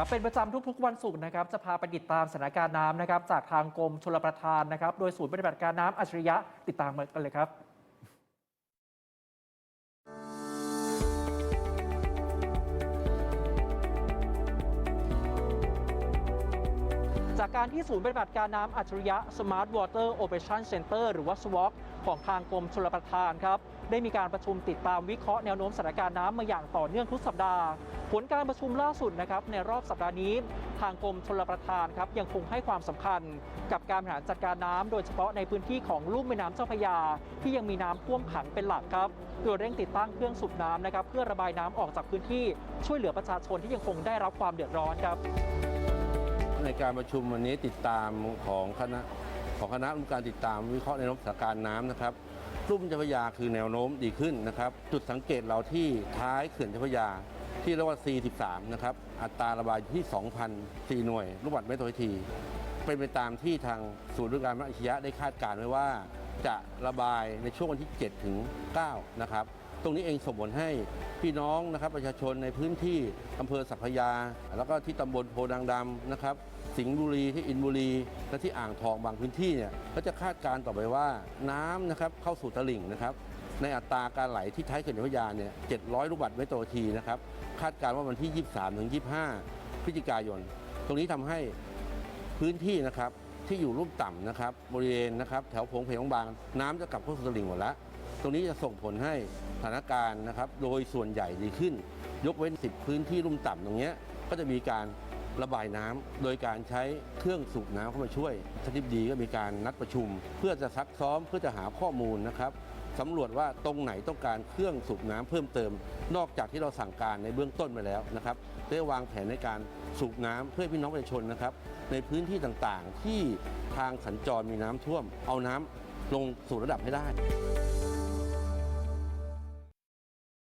ครับเป็นประจำทุกๆ วันศุกร์นะครับจะพาไปติดตามสถานการณ์น้ำนะครับจากทางกรมชลประทานนะครับโดยศูนย์ปฏิบัติการน้ำอัจฉริยะติดตามกันเลยครับจากการที่ศูนย์ปฏิบัติการน้ำอัจฉริยะ Smart Water Operation Center หรือว่า SWOC ของทางกรมชลประทานครับ ได้มีการประชุมติดตามวิเคราะห์แนวโน้มสถานการณ์น้ำมาอย่างต่อเนื่องทุกสัปดาห์ ผลการประชุมล่าสุดนะครับในรอบสัปดาห์นี้ ทางกรมชลประทานครับยังคงให้ความสำคัญกับการบริหารจัดการน้ำโดยเฉพาะในพื้นที่ของลุ่มแม่น้ำเจ้าพระยา ที่ยังมีน้ำท่วมขังเป็นหลักครับโดยเร่งติดตั้งเครื่องสูบน้ำนะครับเพื่อระบายน้ำออกจากพื้นที่ช่วยเหลือประชาชนที่ยังคงได้รับความเดือดร้อนครับ ในการประชุมวันนี้ติดตามของคณะของคณะกรรมการติดตามวิเคราะห์ในนมสถานการณ์น้ำนะครับรุ่มเจ้าพระยาคือแนวโน้มดีขึ้นนะครับ จุดสังเกตเราที่ท้ายเขื่อนเจ้าพระยา ที่เรียกว่า C13 นะครับ อัตราระบายที่ 2,004 หน่วย ลูกบาศก์เมตรต่อวินาที เป็นไปตามที่ทางศูนย์บริการน้ำอัจฉริยะได้คาดการณ์ไว้ว่า จะระบายในช่วงวันที่ 7 ถึง 9 นะครับ ตรงนี้เองส่งผลให้พี่น้องนะครับประชาชนในพื้นที่อำเภอสัพพยา แล้วก็ที่ตำบลโพดังดำนะครับ สิงห์บุรีที่อินบุรี และที่อ่างทองบางพื้นที่เนี่ยก็จะคาดการณ์ต่อไปว่าน้ำนะครับเข้าสู่ตลิ่งนะครับ ในอัตราการไหลที่ท้ายเขื่อนเจ้าพระยาเนี่ย 700 ลูกบาศก์เมตรต่อทีนะครับ คาดการณ์ว่าวันที่ 23 ถึง 25 พฤศจิกายน ตรงนี้ทำให้พื้นที่นะครับที่อยู่รูปต่ำนะครับบริเวณนะครับแถวโผงเพงบาง น้ำจะกลับเข้าสู่ตลิ่งหมดแล้ว ตรงนี้จะส่งผลให้สถานการณ์นะครับโดยส่วนใหญ่ดีขึ้น ยกเว้น 10 พื้นที่รุ่มต่ำตรงนี้ก็จะมีการระบายน้ำโดยการใช้เครื่องสูบน้ำเข้ามาช่วยททิบดีก็มีการนัดประชุม เพื่อจะซักซ้อมเพื่อจะหาข้อมูลนะครับ สำรวจว่าตรงไหนต้องการเครื่องสูบน้ำเพิ่มเติม นอกจากที่เราสั่งการในเบื้องต้นไปแล้วนะครับได้วางแผนในการสูบน้ำเพื่อพี่น้องประชาชนนะครับ ในพื้นที่ต่างๆ ที่ทางสัญจรมีน้ำท่วม เอาน้ำลงสู่ระดับให้ได้